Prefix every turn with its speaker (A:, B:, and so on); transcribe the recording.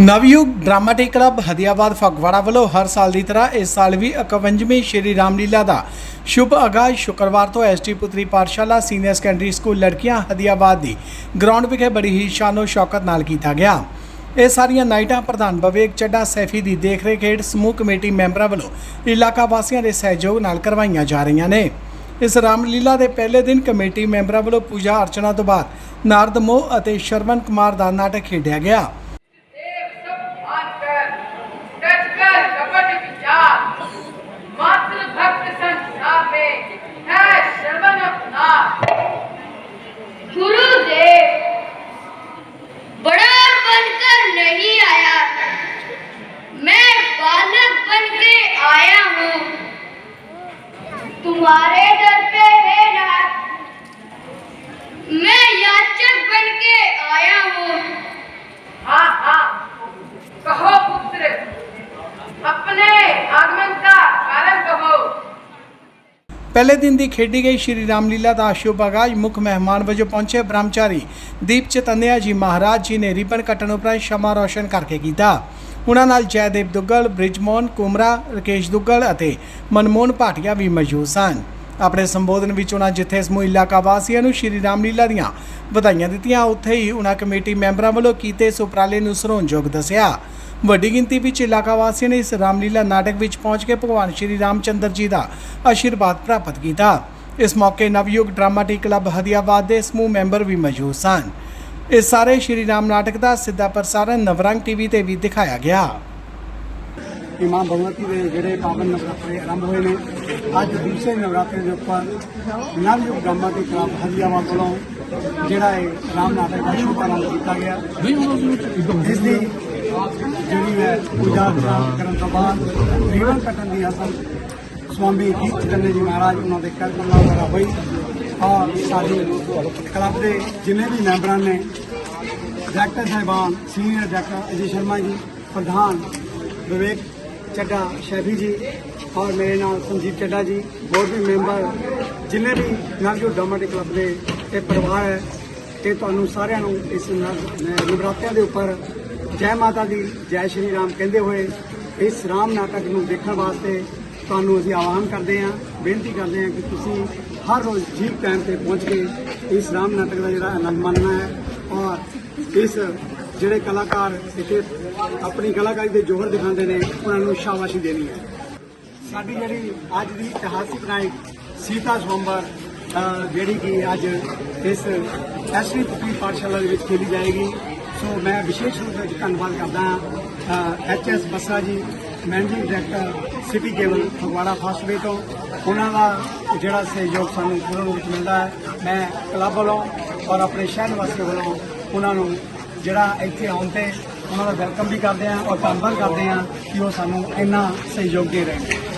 A: Navyug dramatic club Hadiabad Phagwara ਵੱਲੋਂ ਹਰ ਸਾਲ ਦੀ ਤਰ੍ਹਾਂ ਇਸ ਸਾਲ ਵੀ 51ਵੀਂ ਸ਼੍ਰੀ ਰਾਮਲੀਲਾ ਦਾ ਸ਼ੁਭ ਆਗਾਜ਼ ਸ਼ੁੱਕਰਵਾਰ ਤੋਂ ਐਸਟੀ ਪੁੱਤਰੀ ਪਾਠਸ਼ਾਲਾ, ਸੀਨੀਅਰ ਸੈਕੰਡਰੀ ਸਕੂਲ ਲੜਕੀਆਂ ਹਦੀਆਬਾਦ ਦੀ ਗਰਾਊਂਡ ਵਿਖੇ ਬੜੀ ਹੀ ਸ਼ਾਨੋ ਸ਼ੌਕਤ ਨਾਲ ਕੀਤਾ ਗਿਆ। ਇਹ ਸਾਰੀਆਂ ਨਾਈਟਾਂ ਪ੍ਰਧਾਨ ਬਵੇਕ ਚੱਡਾ ਸੈਫੀ ਦੀ ਦੇਖਰੇਖ ਹੇਠ ਸਮੂਹ ਕਮੇਟੀ ਮੈਂਬਰਾਂ ਵੱਲੋਂ ਇਲਾਕਾ ਵਾਸੀਆਂ ਦੇ ਸਹਿਯੋਗ ਨਾਲ ਕਰਵਾਈਆਂ ਜਾ ਰਹੀਆਂ ਨੇ। ਇਸ ਰਾਮਲੀਲਾ ਦੇ ਪਹਿਲੇ ਦਿਨ ਕਮੇਟੀ ਮੈਂਬਰਾਂ ਵੱਲੋਂ ਪੂਜਾ ਅਰਚਨਾ ਤੋਂ ਬਾਅਦ ਨਾਰਦਮੋਹ ਅਤੇ ਸ਼ਰਵਨ ਕੁਮਾਰ ਦਾ ਨਾਟਕ ਖੇਡਿਆ ਗਿਆ। ਪਹਿਲੇ ਦਿਨ ਦੀ ਖੇਡੀ ਗਈ ਸ਼੍ਰੀ ਰਾਮਲੀਲਾ ਦਾ ਸ਼ੁਭ ਆਗਾਜ਼ ਮੁੱਖ ਮਹਿਮਾਨ ਵਜੋਂ ਪਹੁੰਚੇ ਬ੍ਰਹਮਚਾਰੀ ਦੀਪ ਚਤਨਿਆ ਜੀ ਮਹਾਰਾਜ ਜੀ ਨੇ ਰਿਬਨ ਕੱਟਣ ਉਪਰੰਤ ਸ਼ਮਾ ਰੋਸ਼ਨ ਕਰਕੇ ਕੀਤਾ। ਉਹਨਾਂ ਨਾਲ ਜੈਦੇਵ ਦੁੱਗਲ, ਬ੍ਰਿਜਮੋਹਨ, ਕੁਮਰਾ, ਰਕੇਸ਼ ਦੁੱਗਲ ਅਤੇ ਮਨਮੋਹਨ ਭਾਟੀਆ ਵੀ ਮੌਜੂਦ ਸਨ। ਆਪਣੇ ਸੰਬੋਧਨ ਵਿੱਚ ਉਹਨਾਂ ਜਿੱਥੇ ਸਮੂਹ ਇਲਾਕਾ ਵਾਸੀਆਂ ਨੂੰ ਸ਼੍ਰੀ ਰਾਮਲੀਲਾ ਦੀਆਂ ਵਧਾਈਆਂ ਦਿੱਤੀਆਂ, ਉੱਥੇ ਹੀ ਉਹਨਾਂ ਕਮੇਟੀ ਮੈਂਬਰਾਂ ਵੱਲੋਂ ਕੀਤੇ ਇਸ ਉਪਰਾਲੇ ਨੂੰ ਸਰੋਣਯੋਗ ਦੱਸਿਆ। ਵੱਡੀ ਗਿਣਤੀ ਵਿੱਚ ਇਲਾਕਾ ਵਾਸੀਆਂ ਨੇ ਇਸ ਰਾਮਲੀਲਾ ਨਾਟਕ ਵਿੱਚ ਪਹੁੰਚ ਕੇ ਭਗਵਾਨ ਸ਼੍ਰੀ ਰਾਮਚੰਦਰ ਜੀ ਦਾ ਆਸ਼ੀਰਵਾਦ ਪ੍ਰਾਪਤ ਕੀਤਾ। ਇਸ ਮੌਕੇ ਨਵਯੁਗ ਡਰਾਮਾਟਿਕ ਕਲੱਬ ਹਦੀਆਬਾਦ ਦੇ ਸਮੂਹ ਮੈਂਬਰ ਵੀ ਮੌਜੂਦ ਸਨ। ਇਸ ਸਾਰੇ ਸ਼੍ਰੀ ਰਾਮ ਨਾਟਕ ਦਾ ਸਿੱਧਾ ਪ੍ਰਸਾਰਣ ਨਵਰੰਗ ਟੀਵੀ ਤੇ ਵੀ ਦਿਖਾਇਆ ਗਿਆ।
B: ਕਿ ਮਾਂ ਭਗਵਤੀ ਦੇ ਜਿਹੜੇ ਪਾਵਨ ਨਵਰਾਤਰੇ ਆਰੰਭ ਹੋਏ ਨੇ ਅੱਜ ਦੂਸਰੇ ਨਵਰਾਤਰੇ ਦੇ ਉੱਪਰ ਨਵਯੁਗ ਗਾਮਾ ਦੇ ਕਲੱਬ ਹਰੀਆਵਾਦ ਵੱਲੋਂ ਜਿਹੜਾ ਇਹ ਰਾਮ ਨਾਟਕ ਦਾ ਸ਼ੁਭ ਆਰੰਭ ਕੀਤਾ ਗਿਆ। ਇਸ ਦੀ ਜਿਹੜੀ ਹੈ ਪੂਜਾ ਕਰਨ ਤੋਂ ਬਾਅਦ ਰੀਵਨ ਕੱਟਣ ਦੀ ਰਸਮ ਸਵਾਮੀ ਗੀਤ ਚੰਨੇ ਜੀ ਮਹਾਰਾਜ ਉਹਨਾਂ ਦੇ ਕਰ ਬੰਨਾ ਵਗੈਰਾ ਹੋਈ ਔਰ ਸਾਡੀ ਕਲੱਬ ਦੇ ਜਿੰਨੇ ਵੀ ਮੈਂਬਰਾਂ ਨੇ ਡਾਇਰੈਕਟਰ ਸਾਹਿਬਾਨ ਸੀਨੀਅਰ ਡਾਇਰੈਕਟਰ ਅਜੇ ਸ਼ਰਮਾ ਜੀ ਪ੍ਰਧਾਨ ਵਿਵੇਕ ਚੱਡਾ ਸ਼ੈਫੀ ਜੀ ਔਰ ਮੇਰੇ ਨਾਲ ਸੰਜੀਵ ਚੱਡਾ ਜੀ ਹੋਰ ਵੀ ਮੈਂਬਰ ਜਿੰਨੇ ਵੀ ਨਵਜੋ ਡਰਾਮਾਟਿਕ ਕਲੱਬ ਦੇ ਇਹ ਪਰਿਵਾਰ ਹੈ ਇਹ ਤੁਹਾਨੂੰ ਸਾਰਿਆਂ ਨੂੰ ਇਸ ਨਵਰਾਤਿਆਂ ਦੇ ਉੱਪਰ ਜੈ ਮਾਤਾ ਦੀ, ਜੈ ਸ਼੍ਰੀ ਰਾਮ ਕਹਿੰਦੇ ਹੋਏ ਇਸ ਰਾਮ ਨਾਟਕ ਨੂੰ ਦੇਖਣ ਵਾਸਤੇ ਤੁਹਾਨੂੰ ਅਸੀਂ ਆਹਵਾਨ ਕਰਦੇ ਹਾਂ, ਬੇਨਤੀ ਕਰਦੇ ਹਾਂ ਕਿ ਤੁਸੀਂ ਹਰ ਰੋਜ਼ ਠੀਕ ਟਾਈਮ ਤੇ ਪਹੁੰਚ ਕੇ ਇਸ ਰਾਮ ਨਾਟਕ ਦਾ ਜਿਹੜਾ ਆਨੰਦ ਮਾਣਨਾ ਹੈ ਔਰ ਇਸ ਜਿਹੜੇ ਕਲਾਕਾਰ ਇੱਥੇ ਆਪਣੀ ਕਲਾਕਾਰੀ ਦੇ ਜੋਹਰ ਦਿਖਾਉਂਦੇ ਨੇ, ਉਹਨਾਂ ਨੂੰ ਸ਼ਾਬਾਸ਼ੀ ਦੇਣੀ ਹੈ। ਸਾਡੀ ਜਿਹੜੀ ਅੱਜ ਦੀ ਇਤਿਹਾਸਿਕ ਨਾਈਟ ਸੀਤਾ ਸਵੰਬਰ ਜਿਹੜੀ ਕਿ ਅੱਜ ਇਸ ਐਸਵੀ ਪੁੱਤਰੀ ਪਾਠਸ਼ਾਲਾ ਦੇ ਵਿੱਚ ਖੇਲੀ ਜਾਏਗੀ। ਸੋ ਮੈਂ ਵਿਸ਼ੇਸ਼ ਰੂਪ ਵਿੱਚ ਧੰਨਵਾਦ ਕਰਦਾ ਹਾਂ ਐਚ ਐਸ ਬੱਸਾ ਜੀ, ਮੈਨੇਜਿੰਗ ਡਾਇਰੈਕਟਰ ਸਿਟੀ ਕੇਵਲ ਫਗਵਾੜਾ ਫਾਸਟਵੇ ਤੋਂ। ਉਹਨਾਂ ਦਾ ਜਿਹੜਾ ਸਹਿਯੋਗ ਸਾਨੂੰ ਪੂਰਨ ਰੂਪ ਮਿਲਦਾ ਹੈ। ਮੈਂ ਕਲੱਬ ਵੱਲੋਂ ਔਰ ਆਪਣੇ ਸ਼ਹਿਰ ਵਾਸੀਆਂ ਵੱਲੋਂ ਉਹਨਾਂ ਨੂੰ ਜਿਹੜਾ ਇੱਥੇ ਆਉਣ ਤੇ ਉਹਨਾਂ ਦਾ ਵੈਲਕਮ ਵੀ ਕਰਦੇ ਹਾਂ ਔਰ ਧੰਨਵਾਦ ਕਰਦੇ ਹਾਂ ਕਿ ਉਹ ਸਾਨੂੰ ਇੰਨਾ ਸਹਿਯੋਗ ਦੇ ਰਹੇ ਨੇ।